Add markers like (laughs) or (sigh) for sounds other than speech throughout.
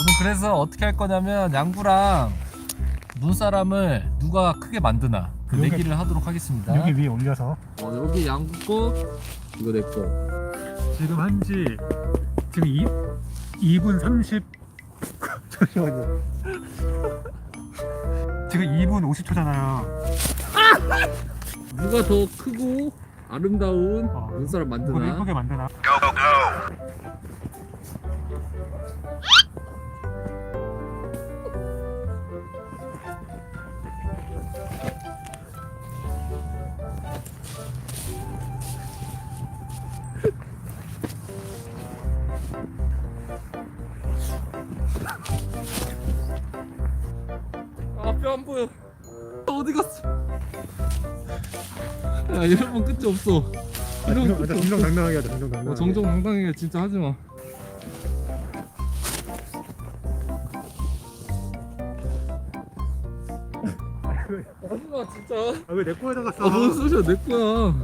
오늘 그래서 어떻게 할 거냐면 양구랑 눈사람을 누가 크게 만드나 그 여기- 내기를 하도록 하겠습니다. 여기 위에 올려서 어, 여기 양구 거 이거 내 거. 지금 한지 지금 2, 2분 30 잠시만요 (laughs) 지금 2분 50초잖아요 누가 더 크고 아름다운 어. 눈사람 만드나? 예쁘게 만드나 야 이러면 끝이 없어. 이러면 끝이 없어. 정정당당하게 하자 정정당당하게 어, 정정당당하게 진짜 하지 마. 하지 마 진짜. 아왜 내 거에다 갔어 아, 뭔 소리야 내 거야.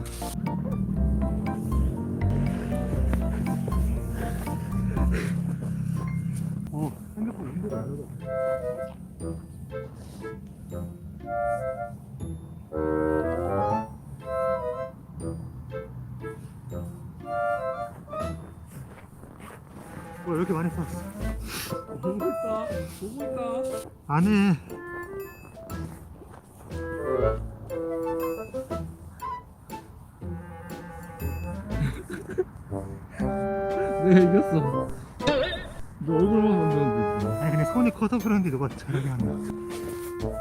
어 핸드폰 인도가 안 열어 뭐 이렇게 많이 써 보고 있다. 보고 있다. 안 해 내가 이겼어. 너 얼굴만 되지. 아니 근데 손이 커서 그런지 누가 잘하게 하네 보고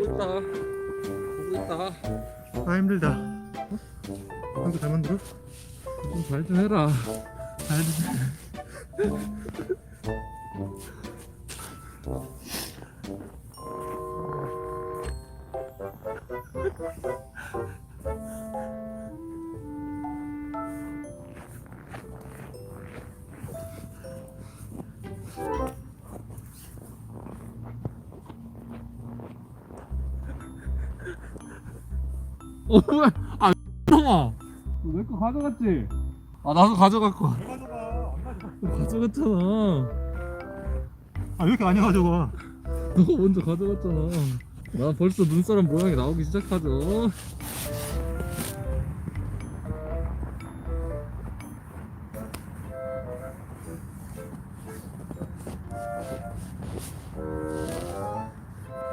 있다. 보고 있다. 아 힘들다 한거 잘 만들어? 좀 잘 좀 해라. 어, 뭐야? 아, 놈아. 내거 가져갔지? 아, 나도 가져갈 거야. 왜 가져가 안 가져가 가져갔잖아. 아왜 이렇게 많이 가져가 너가 먼저 가져갔잖아. 나 벌써 눈사람 모양이 나오기 시작하죠.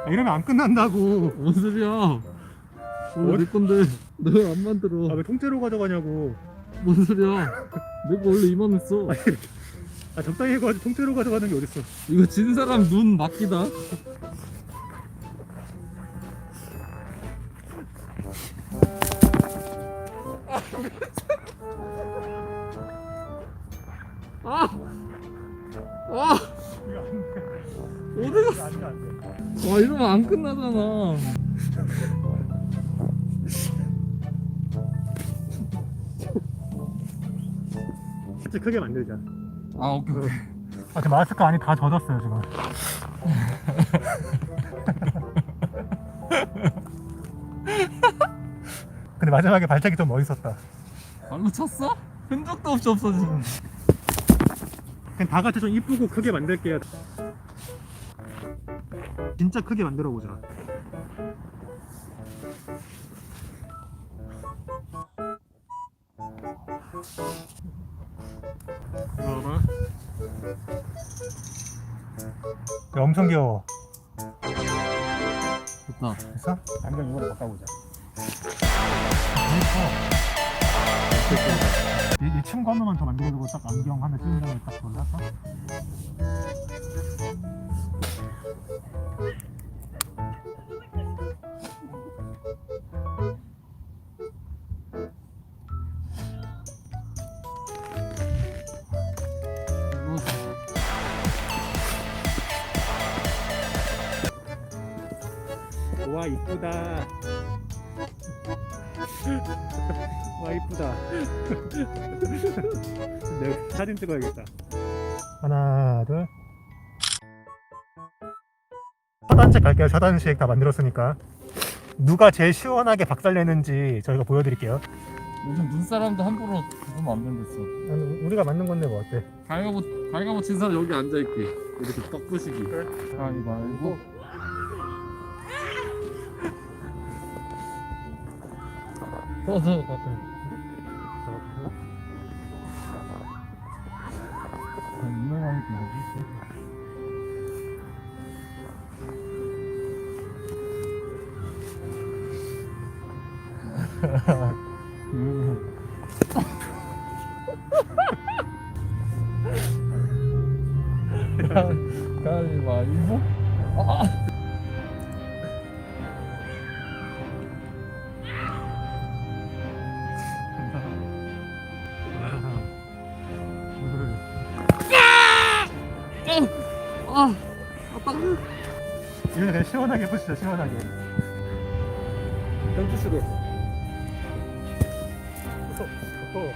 아, 이러면 안 끝난다고 뭔 소리야? 어, 어디- 내 건데 너왜안 만들어? 아왜 통째로 가져가냐고 뭔 소리야? 내거 원래 이만했어. 아 적당히 해가지고 통째로 가져가는 게 어딨어 이거 진 사람 눈 맡기다. 아! 아! 어디 갔어? 안돼 안돼 와 이러면 안 끝나잖아. 진짜 크게 만들자 아 오케이 오케이. 아 지금 마스크 안이 다 젖었어요 지금 (laughs) 근데 마지막에 발차기 좀 멋있었다 발로 쳤어? 흔적도 없이 없어졌어. 그냥 다 같이 좀 이쁘고 크게 만들게요 진짜 크게 만들어 보자 봐봐 야, 엄청 귀여워 좋다. 됐어? 안경 이걸로 바꿔보자 이, 이 친구 한 명만 더 만들어주고 딱 안경 하나 쓰는 다음에 딱 그걸로 와 이쁘다 와 이쁘다 (laughs) 내가 사진 찍어야겠다 하나 둘 차단식 갈게요 차단식 다 만들었으니까 누가 제일 시원하게 박살내는지 저희가 보여드릴게요 요즘 눈사람도 함부로 죽으면 안 된댔어. 아니, 우리가 맞는 건데 뭐 어때? 가위바위보 가위바위보 친 사람 여기 앉아 있기. 이렇게 떡 부시기. 가위바위보. 유명한 게 어디 있어? 가위바위보. 아, 아빠. 이거 그냥 시원하게 해보시죠 시원하게 현주씨도. 어.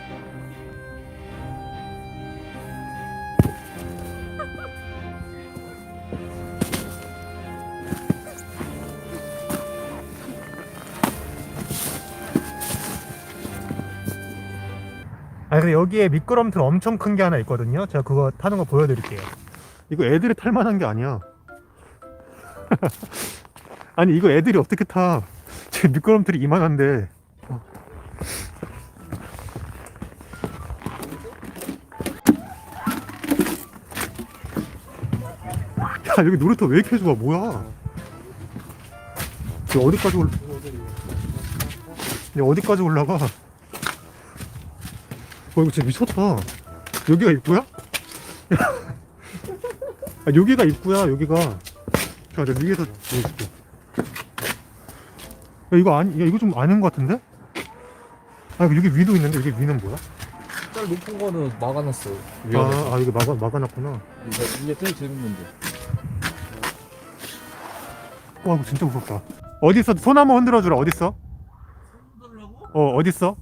아 근데 여기에 미끄럼틀 엄청 큰 게 하나 있거든요 제가 그거 타는 거 보여드릴게요 이거 애들이 탈 만한 게 아니야. (laughs) 아니 이거 애들이 어떻게 타? 지금 미끄럼틀이 이만한데. 야 여기 놀이터 왜 이렇게 좋아? 뭐야? 이거 어디까지 올라 이거 어디까지 올라가? 어 이거 진짜 미쳤다. 여기가 입구야? (laughs) 아 여기가 입구야 여기가 자 내가 위에서 보여줄게 야 이거 아니 야 이거 좀 아닌 것 같은데? 아 여기 위도 있는데 여기 위는 뭐야? 제일 높은 거는 막아놨어. 아, 아 이거 막아, 막아놨구나 이게, 이게 제일 재밌는데. 와 이거 진짜 무섭다 어딨어 손 한번 흔들어주라 어딨어? 어 어딨어?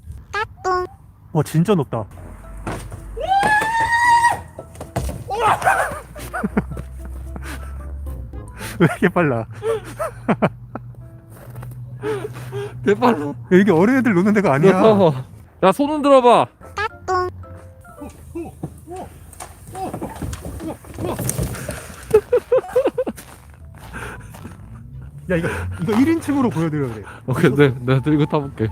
와 진짜 높다 왜 이렇게 빨라 대빨로. 야, 이게 어린애들 노는 데가 아니야 야, 야, 손 흔들어봐. 야 이거 이거 1인칭으로 보여드려야 돼 오케이, 네, 내가 들고 타볼게.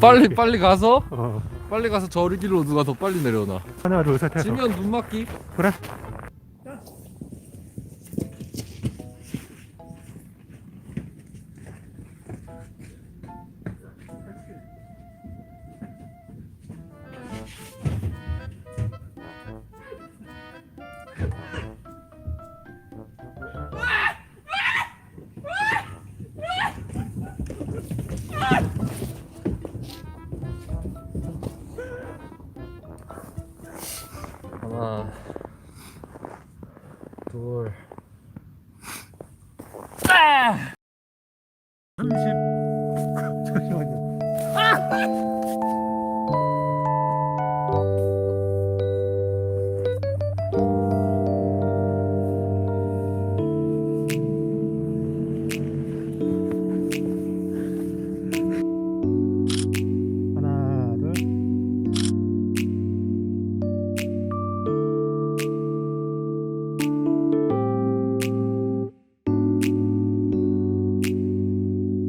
빨리 빨리 가서 어. 빨리 가서 저리 길로 누가 더 빨리 내려오나. 하나 둘셋 해서 지면 눈 맞기. 그래 30